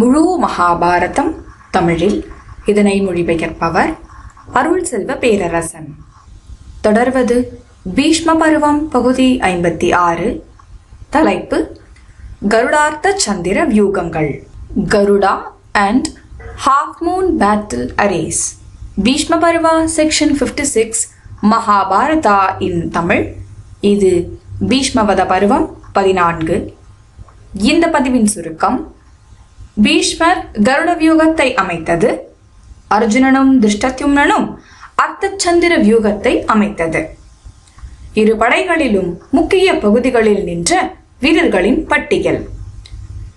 முழு மகாபாரதம் தமிழில். இதனை மொழிபெயர்ப்பவர் அருள் செல்வ பேரரசன். தொடர்வது பீஷ்ம பருவம் பகுதி ஐம்பத்தி ஆறு. தலைப்பு கருடார்த்த சந்திர வியூகங்கள். Garuda and half moon battle arrays Bhishma Parva section fifty six Mahabharata in Tamil. இது பீஷ்மவத பருவம் பதினான்கு. இந்த பதிவின் சுருக்கம் பீஷ்மர் கருட வியூகத்தை அமைத்தது. அர்ஜுனனும் திருஷ்டத்யும்னனும் அர்த்தச்சந்திர வியூகத்தை அமைத்தது. இரு படைகளிலும் முக்கிய பகுதிகளில் நின்ற வீரர்களின் பட்டியல்.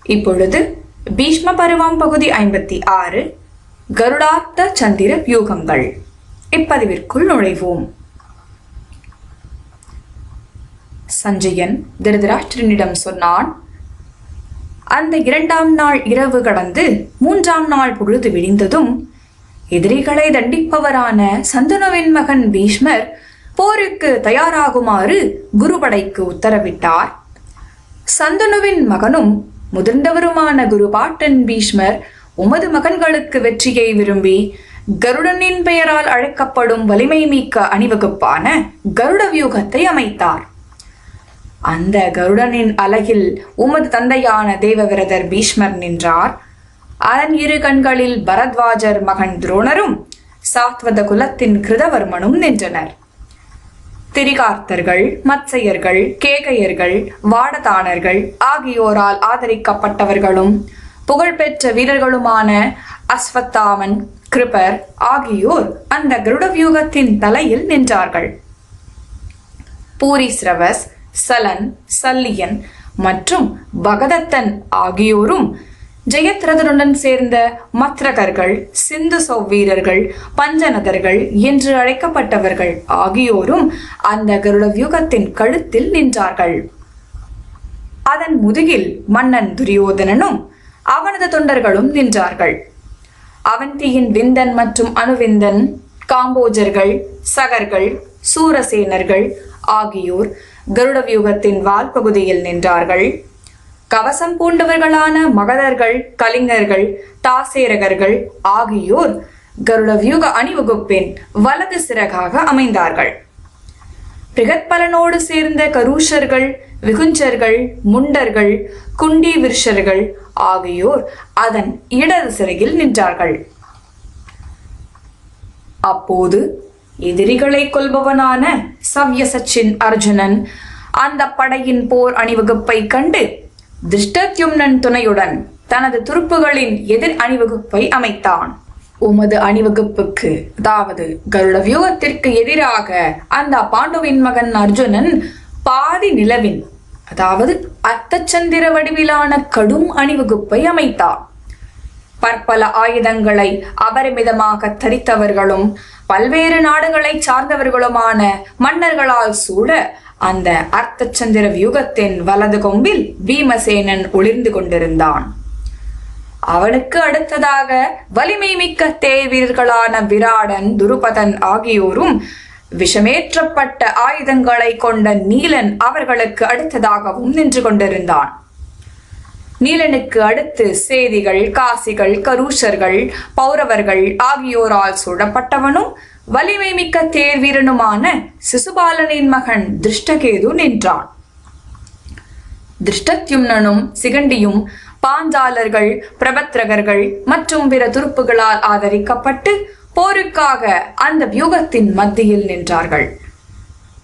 இப்பொழுது பீஷ்ம பருவம் பகுதி ஐம்பத்தி ஆறு கருடார்த்த சந்திர வியூகங்கள். இப்பதிவிற்குள் நுழைவோம். சஞ்சயன் திருதராஷ்டிரனிடம் சொன்னான் அந்த இரண்டாம் நாள் இரவு கடந்து மூன்றாம் நாள் பொழுது விடிந்ததும் எதிரிகளை தண்டிப்பவரான சந்தனுவின் மகன் பீஷ்மர் போருக்கு தயாராகுமாறு குருபடைக்கு உத்தரவிட்டார். சந்தனுவின் மகனும் முதிர்ந்தவருமான குருபாட்டன் பீஷ்மர் உமது மகன்களுக்கு வெற்றியை விரும்பி கருடனின் பெயரால் அழைக்கப்படும் வலிமை மிக்க அணிவகுப்பான கருட வியூகத்தை அமைத்தார். அந்த கருடனின் அலகில் உமது தந்தையான தேவவிரதர் பீஷ்மர் நின்றார். அதன் இரு கண்களில் பரத்வாஜர் மகன் துரோணரும் சாத்வத குலத்தின் கிருதவர்மனும் நின்றனர். திரிகார்த்தர்கள் மத்சையர்கள் கேகையர்கள் வாடதானர்கள் ஆகியோரால் ஆதரிக்கப்பட்டவர்களும் புகழ்பெற்ற வீரர்களுமான அஸ்வத்தாமன் கிருபர் ஆகியோர் அந்த கருட வியூகத்தின் தலையில் நின்றார்கள். பூரிஸ்ரவஸ் சலன் சல்லியன் மற்றும் பகதத்தன் ஆகியோரும் ஜெயத்ரதனுடன் சேர்ந்த மத்ரகர்கள் சிந்து சௌவீரர்கள் பஞ்சநதர்கள் என்று அழைக்கப்பட்டவர்கள் ஆகியோரும் அந்த கருட வியூகத்தின் கழுத்தில் நின்றார்கள். அதன் முதுகில் மன்னன் துரியோதனனும் அவனது தொண்டர்களும் நின்றார்கள். அவந்தியின் விந்தன் மற்றும் அணுவிந்தன் காம்போஜர்கள் சகர்கள் சூரசேனர்கள் ஆகியோர் கருட வியூகத்தின் வால் பகுதியில் நின்றார்கள். கவசம் பூண்டவர்களான மகதர்கள் கலிங்கர்கள் தாசேரகர்கள் ஆகியோர் கருட வியூக அணிவகுப்பின் வலது சிறகாக அமைந்தார்கள். பிரிகத்பலனோடு சேர்ந்த கரூஷர்கள் விகுஞ்சர்கள் முண்டர்கள் குண்டி விருஷர்கள் ஆகியோர் அதன் இடது சிறையில் நின்றார்கள். அப்போது எதிரிகளை கொல்பவனான சவ்யசச்சின் அர்ஜுனன் அந்த படையின் போர் அணிவகுப்பை கண்டு திருஷ்டத்யும்னன் துணையுடன் தனது துருப்புகளின் எதிர் அணிவகுப்பை அமைத்தான். உமது அணிவகுப்புக்கு அதாவது கருட வியூகத்திற்கு எதிராக அந்த பாண்டுவின் மகன் அர்ஜுனன் பாதி நிலவின் அதாவது அர்த்தச்சந்திர வடிவிலான கடும் அணிவகுப்பை அமைத்தான். பற்பல ஆயுதங்களை அபரிமிதமாக தரித்தவர்களும் பல்வேறு நாடுகளை சார்ந்தவர்களுமான மன்னர்களால் சூழ அந்த அர்த்தச்சந்திர வியூகத்தின் வலது கொம்பில் பீமசேனன் ஒளிர்ந்து கொண்டிருந்தான். அவனுக்கு அடுத்ததாக வலிமை மிக்க தேவீர்களான விராடன் துருபதன் ஆகியோரும் விஷமேற்றப்பட்ட ஆயுதங்களை கொண்ட நீலன் அவர்களுக்கு அடுத்ததாகவும் நின்று கொண்டிருந்தான். நீலனுக்கு அடுத்து சேதிகள் காசிகள் கரூஷர்கள் பௌரவர்கள் ஆகியோரால் சூழப்பட்டவனும் வலிமை மிக்க தேர்வீரனுமான சிசுபாலனின் மகன் திருஷ்டகேது நின்றான். திருஷ்டத்யும்னனும் சிகண்டியும் பாஞ்சாலர்கள் பிரபத்ரகர்கள் மற்றும் பிற துருப்புகளால் ஆதரிக்கப்பட்டு போருக்காக அந்த வியூகத்தின் மத்தியில் நின்றார்கள்.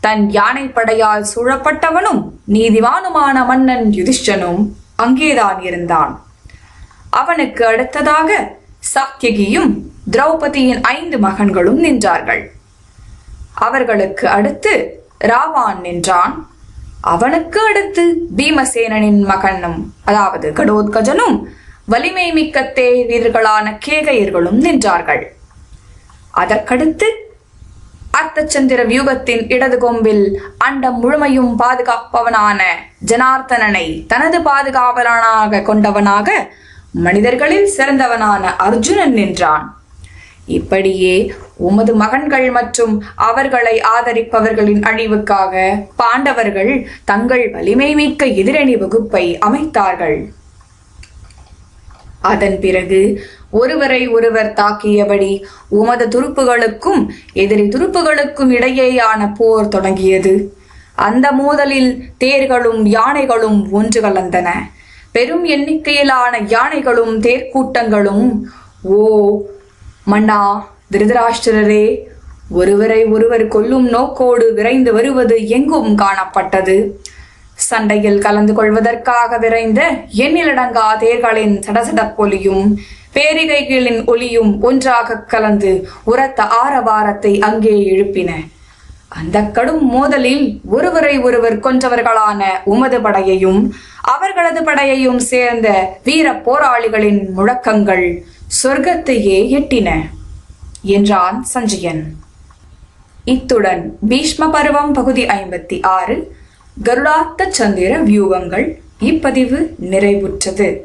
தன் யானை படையால் சூழப்பட்டவனும் நீதிவானுமான மன்னன் யுதிஷ்டனும் அங்கேதான் இருந்தான். அவனுக்கு அடுத்ததாக சாத்தியகியும் திரௌபதியின் ஐந்து மகன்களும் நின்றார்கள். அவர்களுக்கு அடுத்து ராவான் நின்றான். அவனுக்கு அடுத்து பீமசேனனின் மகனும் அதாவது கடோத்கஜனும் வலிமை மிக்க தேவீர்களான கேகையர்களும் நின்றார்கள். அதற்கடுத்து அர்த்தச்சந்திர வியூகத்தின் இடது கொம்பில் அண்டம் முழுமையும் பாதுகாப்பவனான ஜனார்த்தனனை தனது பாதுகாவலனாக கொண்டவனாக மனிதர்களில் சிறந்தவனான அர்ஜுனன் நின்றான். இப்படியே உமது மகன்கள் மற்றும் அவர்களை ஆதரிப்பவர்களின் அழிவுக்காக பாண்டவர்கள் தங்கள் வலிமை மிக்க எதிரணி வகுப்பை அமைத்தார்கள். அதன் பிறகு ஒருவரை ஒருவர் தாக்கியபடி உமது துருப்புகளுக்கும் எதிரி துருப்புகளுக்கும் இடையேயான போர் தொடங்கியது. அந்த மோதலில் தேர்களும் யானைகளும் ஒன்று கலந்தன. பெரும் எண்ணிக்கையிலான யானைகளும் தேர்க்கூட்டங்களும் ஓ மன்னா திருதராஷ்டிரரே ஒருவரை ஒருவர் கொல்லும் நோக்கோடு விரைந்து வருவது எங்கும் காணப்பட்டது? சண்டையில் கலந்து கொள்வதற்காக விரைந்த எண்ணிலடங்கா தேர்களின் சடசடப்பொலியும் பேரிகைகளின் ஒளியும் ஒன்றாக கலந்து உரத்த ஆரவாரத்தை அங்கே எழுப்பின. அந்த கடும் மோதலில் ஒருவரை ஒருவர் கொன்றவர்களான உமது படையையும் அவர்களது படையையும் சேர்ந்த வீர போராளிகளின் முழக்கங்கள் சொர்க்கத்தையே எட்டின என்றான் சஞ்சயன். இத்துடன் பீஷ்ம பருவம் பகுதி ஐம்பத்தி ஆறு கருடாத்த சந்திர வியூகங்கள். இப்பதிவு நிறைவுற்றது.